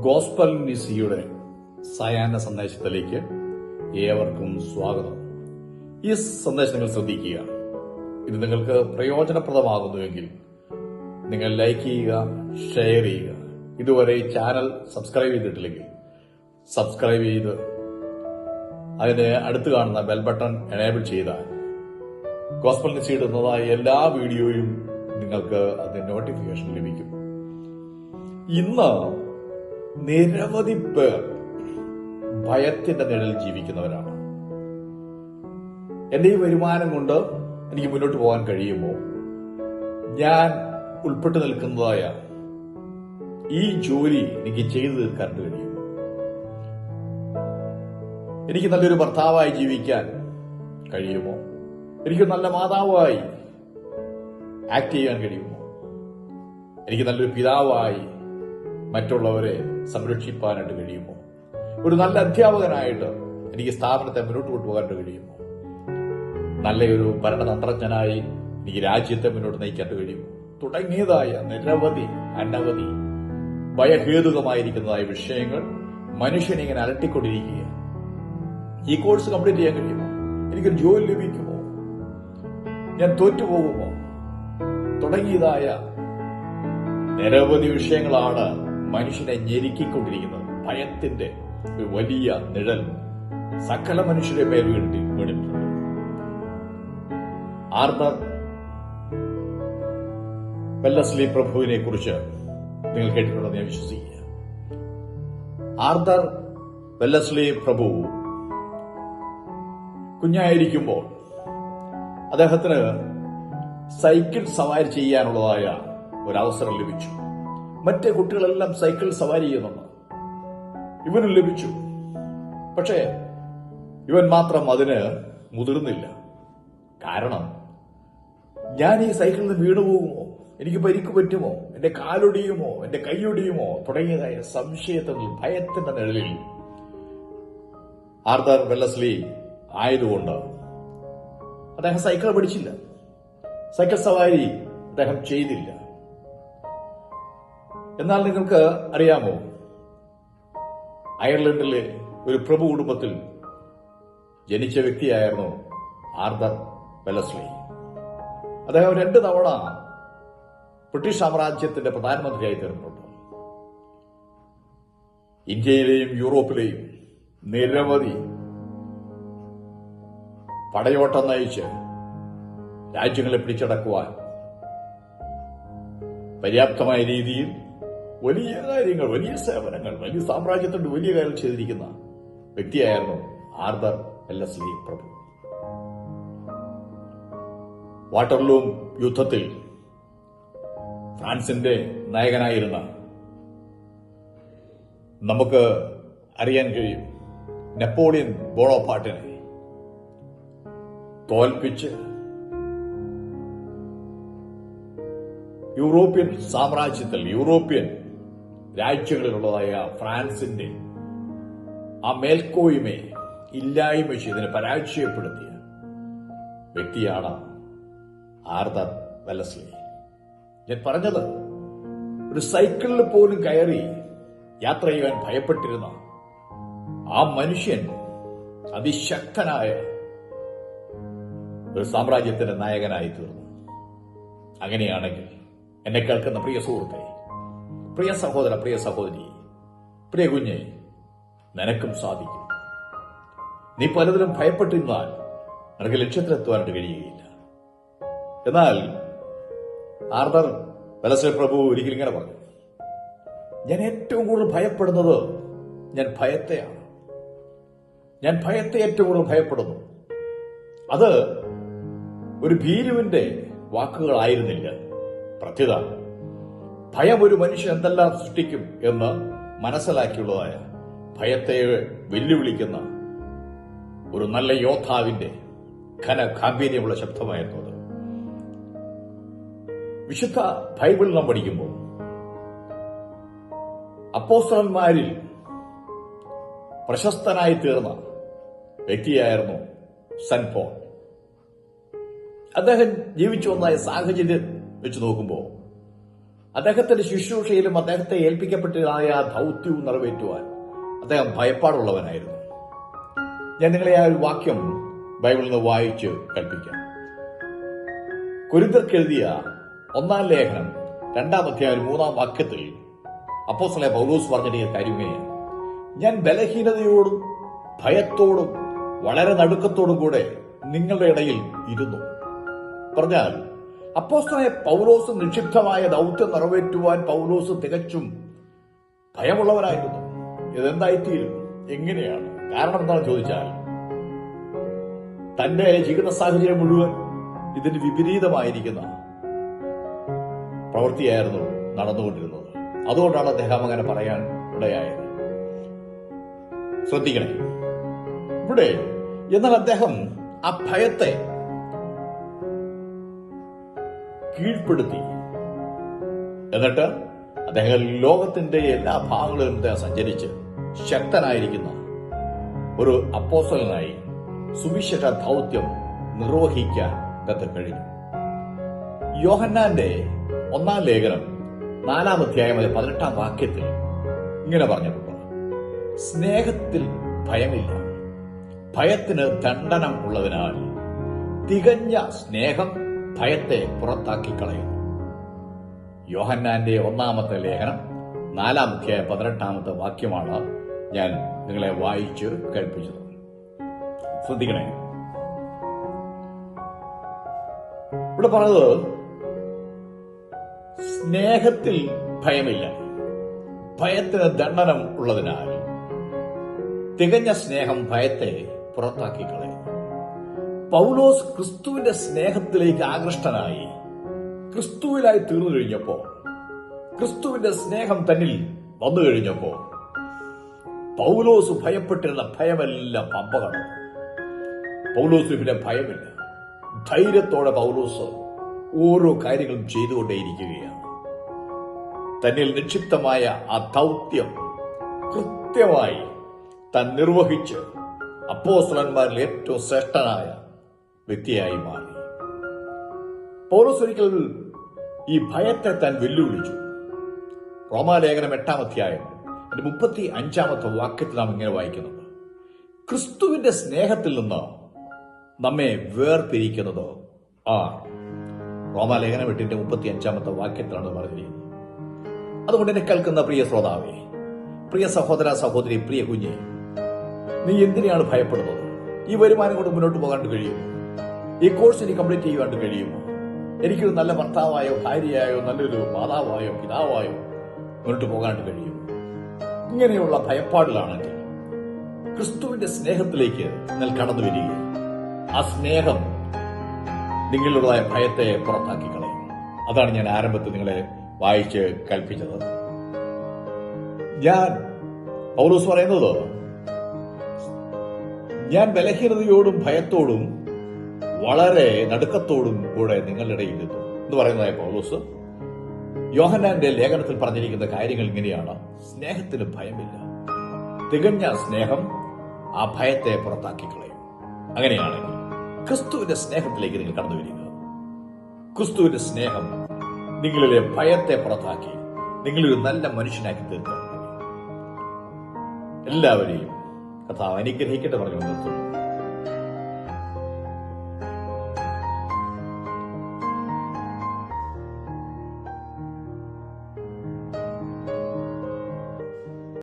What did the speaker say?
Gospel നിസിയുടെ സായാഹ്ന സന്ദേശത്തിലേക്ക് ഏവർക്കും സ്വാഗതം. ഈ സന്ദേശം നിങ്ങൾ ശ്രദ്ധിക്കുക. ഇത് നിങ്ങൾക്ക് പ്രയോജനപ്രദമാകുന്നുവെങ്കിൽ നിങ്ങൾ ലൈക്ക് ചെയ്യുക ഷെയർ ചെയ്യുക. ഇതുവരെ ഈ ചാനൽ സബ്സ്ക്രൈബ് ചെയ്തിട്ടില്ലെങ്കിൽ സബ്സ്ക്രൈബ് ചെയ്ത് അതിന് അടുത്ത് കാണുന്ന ബെൽ ബട്ടൺ എനേബിൾ ചെയ്താൽ ഗോസ്പൽ നിശ്ചയിടുന്നതായ എല്ലാ വീഡിയോയും നിങ്ങൾക്ക് അതിന്റെ നോട്ടിഫിക്കേഷൻ ലഭിക്കും. ഇന്ന് നിരവധി പേർ ഭയത്തിന്റെ നിഴൽ ജീവിക്കുന്നവരാണ്. എന്റെ ഈ വരുമാനം കൊണ്ട് എനിക്ക് മുന്നോട്ട് പോകാൻ കഴിയുമോ ഞാൻ ഉൾപ്പെട്ടു നിൽക്കുന്നതായ ഈ ജോലി എനിക്ക് ചെയ്തു തീർക്കാൻ കഴിയും. എനിക്ക് നല്ലൊരു ഭർത്താവായി ജീവിക്കാൻ കഴിയുമോ? എനിക്ക് നല്ല മാതാവായി ആക്ട് ചെയ്യാൻ കഴിയുമോ? എനിക്ക് നല്ലൊരു പിതാവായി മറ്റുള്ളവരെ സംരക്ഷിപ്പാനായിട്ട് കഴിയുമോ? ഒരു നല്ല അധ്യാപകനായിട്ട് എനിക്ക് സ്ഥാപനത്തെ മുന്നോട്ട് കൊണ്ടുപോകാനായിട്ട് കഴിയുമോ? നല്ലൊരു ഭരണതന്ത്രജ്ഞനായി എനിക്ക് രാജ്യത്തെ മുന്നോട്ട് നയിക്കാനായിട്ട് കഴിയുമോ? തുടങ്ങിയതായ നിരവധി അനവധി ഭയഹേതുകമായിരിക്കുന്നതായ വിഷയങ്ങൾ മനുഷ്യനിങ്ങനെ അലട്ടിക്കൊണ്ടിരിക്കുക ഈ കോഴ്സ് കംപ്ലീറ്റ് ചെയ്യാൻ കഴിയുമോ? എനിക്കൊരു ജോലി ലഭിക്കുമോ? ഞാൻ തോറ്റുപോകുമോ? തുടങ്ങിയതായ നിരവധി വിഷയങ്ങളാണ് മനുഷ്യനെ ഞെരുക്കിക്കൊണ്ടിരിക്കുന്നത്. ഭയത്തിന്റെ ഒരു വലിയ നിഴൽ സകല മനുഷ്യരെ മേൽ വീണ്ടി വീണിട്ടുണ്ട്. ആർബർ വെല്ലസ്ലി പ്രഭുവിനെ കുറിച്ച് നിങ്ങൾ കേട്ടിട്ടുണ്ടെന്ന് ഞാൻ വിശ്വസിക്കുക. ആർദർ വെല്ലസ്ലി പ്രഭു കുഞ്ഞായിരിക്കുമ്പോൾ അദ്ദേഹത്തിന് സൈക്കിൾ സവാരി ചെയ്യാനുള്ളതായ ഒരു അവസരം ലഭിച്ചു. മറ്റ് കുട്ടികളെല്ലാം സൈക്കിൾ സവാരി ചെയ്യുന്നുണ്ട്. ഇവന് ലഭിച്ചു. പക്ഷേ ഇവൻ മാത്രം അതിന് മുതിർന്നില്ല. കാരണം ഞാൻ ഈ സൈക്കിളിൽ നിന്ന് വീണുപോകുമോ എനിക്ക് പരിക്ക് പറ്റുമോ? എന്റെ കാലൊടിയുമോ? എന്റെ കൈയൊടിയുമോ? തുടങ്ങിയതായ സംശയത്തിൽ ഭയത്തിന്റെ നിഴലിൽ ആർദർ വെല്ലസ്ലി ആയതുകൊണ്ട് അദ്ദേഹം സൈക്കിൾ പഠിച്ചില്ല. സൈക്കിൾ സവാരി അദ്ദേഹം ചെയ്തില്ല. എന്നാൽ നിങ്ങൾക്ക് അറിയാമോ? അയർലൻഡിലെ ഒരു പ്രഭു കുടുംബത്തിൽ ജനിച്ച വ്യക്തിയായിരുന്നു ആർദർ വെലസ്ലി അദ്ദേഹം രണ്ട് തവണ ബ്രിട്ടീഷ് സാമ്രാജ്യത്തിന്റെ പ്രധാനമന്ത്രിയായി തീർന്നിട്ടുണ്ട്. ഇന്ത്യയിലെയും യൂറോപ്പിലെയും നിരവധി പടയോട്ടം നയിച്ച് രാജ്യങ്ങളെ പിടിച്ചടക്കുവാൻ പര്യാപ്തമായ രീതിയിൽ വലിയ കാര്യങ്ങൾ വലിയ സേവനങ്ങൾ വലിയ സാമ്രാജ്യത്തിന്റെ വലിയ കാര്യങ്ങൾ ചെയ്തിരിക്കുന്ന വ്യക്തിയായിരുന്നു ആർദർ എല്ലി പ്രഭു. വാട്ടർലൂം യുദ്ധത്തിൽ ഫ്രാൻസിന്റെ നായകനായിരുന്ന നമുക്ക് അറിയാൻ കഴിയും നെപ്പോളിയൻ ബോണോപാട്ടിനെ തോൽപ്പിച്ച് യൂറോപ്യൻ സാമ്രാജ്യത്തിൽ യൂറോപ്യൻ രാജ്യങ്ങളിലുള്ളതായ ഫ്രാൻസിന്റെ ആ മേൽക്കോയ്മയെ ഇല്ലായ്മ ചെയ്തതിനെ പരാജയപ്പെടുത്തിയ വ്യക്തിയാണ് ആർദർ വെലസ്ലി ഞാൻ പറഞ്ഞത് ഒരു സൈക്കിളിൽ പോലും കയറി യാത്ര ചെയ്യാൻ ഭയപ്പെട്ടിരുന്ന ആ മനുഷ്യൻ അതിശക്തനായ ഒരു സാമ്രാജ്യത്തിന്റെ നായകനായി തീർന്നു. അങ്ങനെയാണെങ്കിൽ എന്നെ കേൾക്കുന്ന പ്രിയ സുഹൃത്തെ പ്രിയ സഹോദര പ്രിയ സഹോദരി പ്രിയ കുഞ്ഞെ നിനക്കും സാധിക്കും. നീ പലതിലും ഭയപ്പെട്ടിരുന്നാൽ നിനക്ക് ലക്ഷ്യത്തിലെത്തുവാനായിട്ട് കഴിയുകയില്ല. എന്നാൽ ആർദർ വെലസ്വ പ്രഭു ഒരിക്കലും ഇങ്ങനെ പറഞ്ഞു. ഞാൻ ഏറ്റവും കൂടുതൽ ഭയപ്പെടുന്നത് ഞാൻ ഭയത്തെയാണ്. ഞാൻ ഭയത്തെ ഏറ്റവും കൂടുതൽ ഭയപ്പെടുന്നു. അത് ഒരു ഭീരുവിന്റെ വാക്കുകളായിരുന്നില്ല. പ്രത്യുത ഭയം ഒരു മനുഷ്യൻ എന്തെല്ലാം സൃഷ്ടിക്കും എന്ന് മനസ്സിലാക്കിയുള്ളതായ ഭയത്തെ വെല്ലുവിളിക്കുന്ന ഒരു നല്ല യോദ്ധാവിന്റെ ഘന ഗാംഭീര്യമുള്ള ശബ്ദമായിരുന്നു അത് വിശുദ്ധ ബൈബിൾ നാം പഠിക്കുമ്പോൾ അപ്പോസ്തലന്മാരിൽ പ്രശസ്തനായി തീർന്ന വ്യക്തിയായിരുന്നു സെന്റ് പോൾ. അദ്ദേഹം ജീവിച്ചു വന്നായ സാഹചര്യം വെച്ച് നോക്കുമ്പോൾ അദ്ദേഹത്തിന്റെ ശുശ്രൂഷയിലും അദ്ദേഹത്തെ ഏൽപ്പിക്കപ്പെട്ടതായ ആ ദൗത്യവും നിറവേറ്റുവാൻ അദ്ദേഹം ഭയപ്പാടുള്ളവനായിരുന്നു. ഞാൻ നിങ്ങളെ ആ ഒരു വാക്യം ബൈബിളിൽ നിന്ന് വായിച്ച് കൽപ്പിക്കാം കുരുന്തർക്കെഴുതിയ ഒന്നാം ലേഖനം രണ്ടാം അധ്യായം മൂന്നാം വാക്യത്തിൽ അപ്പോസ്തലനായ പൗലോസ് പറഞ്ഞിട്ട് ഇങ്ങനെയാണ് ഞാൻ ബലഹീനതയോടും ഭയത്തോടും വളരെ നടുക്കത്തോടും കൂടെ നിങ്ങളുടെ ഇടയിൽ ഇരുന്നു. പറഞ്ഞാൽ അപ്പോസ്തലനായ പൗലോസ് നിക്ഷിപ്തമായ ദൗത്യം നിറവേറ്റുവാൻ പൗലോസ് തികച്ചും ഭയമുള്ളവരായിരുന്നു. ഇതെന്തായിത്തീരും? എങ്ങനെയാണ്? കാരണം എന്താണെന്ന് ചോദിച്ചാൽ തന്റെ ജീവിത സാഹചര്യം മുഴുവൻ ഇതിന് വിപരീതമായിരിക്കുന്ന പ്രവൃത്തിയായിരുന്നു നടന്നുകൊണ്ടിരുന്നത്. അതുകൊണ്ടാണ് അദ്ദേഹം അങ്ങനെ പറയാൻ ഇടയായത്. ശ്രദ്ധിക്കണേ. ഇവിടെ എന്നാൽ അദ്ദേഹം ആ ഭയത്തെ കീഴ്പ്പെടുത്തി. എന്നിട്ട് അദ്ദേഹം ലോകത്തിന്റെ എല്ലാ ഭാഗങ്ങളിലും അദ്ദേഹം സഞ്ചരിച്ച് ശക്തനായിരിക്കുന്ന ഒരു അപ്പോസലിനായി സുവിശേഷ ദൗത്യം നിർവഹിക്കാൻ അദ്ദേഹത്തിന് കഴിഞ്ഞു. യോഹന്നാന്റെ ഒന്നാം ലേഖനം നാലാം അധ്യായം അതിലെ പതിനെട്ടാം വാക്യത്തിൽ ഇങ്ങനെ പറഞ്ഞിട്ടുണ്ട്. സ്നേഹത്തിൽ ഭയമില്ല. ഭയത്തിന് ദണ്ഡനം ഉള്ളതിനാൽ തികഞ്ഞ സ്നേഹം ഭയത്തെ പുറത്താക്കി കളയുന്നു യോഹന്നാന്റെ ഒന്നാമത്തെ ലേഖനം നാലാം അധ്യായം പതിനെട്ടാമത്തെ വാക്യമാണ് ഞാൻ നിങ്ങളെ വായിച്ച് കേൾപ്പിച്ചത്. ശ്രദ്ധിക്കണേ. ഇവിടെ പറഞ്ഞത് സ്നേഹത്തിൽ ഭയമില്ല. ഭയത്തിന് ദണ്ഡനം ഉള്ളതിനാൽ തികഞ്ഞ സ്നേഹം ഭയത്തെ പുറത്താക്കി കളയും പൗലോസ് ക്രിസ്തുവിന്റെ സ്നേഹത്തിലേക്ക് ആകൃഷ്ടനായി. ക്രിസ്തുവിലായി തീർന്നു കഴിഞ്ഞപ്പോ ക്രിസ്തുവിന്റെ സ്നേഹം തന്നിൽ വന്നു കഴിഞ്ഞപ്പോ പൗലോസ് ഭയപ്പെട്ടിരുന്ന ഭയമെല്ലാം പമ്പ കടന്നു പൗലോസ് പിന്നെ ഭയമില്ല. ധൈര്യത്തോടെ പൗലോസ് ഓരോ കാര്യങ്ങളും ചെയ്തുകൊണ്ടേയിരിക്കുകയാണ്. തന്നിൽ നിക്ഷിപ്തമായ ആ ദൗത്യം കൃത്യമായി താൻ നിർവഹിച്ച് അപ്പോസ്ലന്മാരിൽ ഏറ്റവും ശ്രേഷ്ഠനായ വ്യക്തിയായി മാറി. പൗലോസ് ഒരിക്കൽ ഈ ഭയത്തെ താൻ വെല്ലുവിളിച്ചു. റോമാലേഖനം എട്ടാം അധ്യായം അതിന്റെ മുപ്പത്തി അഞ്ചാമത്തെ വാക്യത്തിൽ നാം ഇങ്ങനെ വായിക്കുന്നത് ക്രിസ്തുവിന്റെ സ്നേഹത്തിൽ നിന്ന് നമ്മെ വേർപിരിക്കുന്നത് ആ റോമാലേഖനം എട്ടിന്റെ മുപ്പത്തി അഞ്ചാമത്തെ വാക്യത്തിലാണ് പറഞ്ഞിരിക്കുന്നത്. അതുകൊണ്ട് എന്നെ കേൾക്കുന്ന പ്രിയ ശ്രോതാവേ പ്രിയ സഹോദര സഹോദരി പ്രിയ കുഞ്ഞെ നീ എന്തിനാണ് ഭയപ്പെടുന്നത്? ഈ വരുമാനം കൊണ്ട് മുന്നോട്ട് പോകാണ്ട് കഴിയുമോ? ഈ കോഴ്സ് എനിക്ക് കംപ്ലീറ്റ് ചെയ്യുവാണ്ട് കഴിയുമോ? എനിക്കൊരു നല്ല ഭർത്താവായോ ഭാര്യയായോ നല്ലൊരു മാതാവായോ പിതാവായോ മുന്നോട്ട് പോകാണ്ട് കഴിയും ഇങ്ങനെയുള്ള ഭയപ്പാടിലാണെങ്കിൽ ക്രിസ്തുവിന്റെ സ്നേഹത്തിലേക്ക് നിങ്ങൾ കടന്നു വരിക ആ സ്നേഹം നിങ്ങളുള്ള ഭയത്തെ പുറത്താക്കി കളയും അതാണ് ഞാൻ ആരംഭത്തിൽ നിങ്ങളെ വായിച്ച് കൽപ്പിച്ചത് ഞാൻ പൗലോസ് പറയുന്നത് ഞാൻ ബലഹീനതയോടും ഭയത്തോടും വളരെ നടുക്കത്തോടും കൂടെ നിങ്ങളുടെ ഇരുന്നു എന്ന് പറയുന്നതായ പൗലോസ്. യോഹനാന്റെ ലേഖനത്തിൽ പറഞ്ഞിരിക്കുന്ന കാര്യങ്ങൾ ഇങ്ങനെയാണ്. സ്നേഹത്തിന് ഭയമില്ല. തികഞ്ഞ സ്നേഹം ആ ഭയത്തെ പുറത്താക്കി കളയും അങ്ങനെയാണെങ്കിൽ ക്രിസ്തുവിന്റെ സ്നേഹത്തിലേക്ക് നിങ്ങൾ കടന്നു വരിക ക്രിസ്തുവിന്റെ സ്നേഹം നിങ്ങളിലെ ഭയത്തെ പുറത്താക്കി നിങ്ങളൊരു നല്ല മനുഷ്യനാക്കി തീർക്കാൻ എല്ലാവരെയും കഥാവ് അനുഗ്രഹിക്കട്ടെ പറഞ്ഞു നിർത്തുന്നു.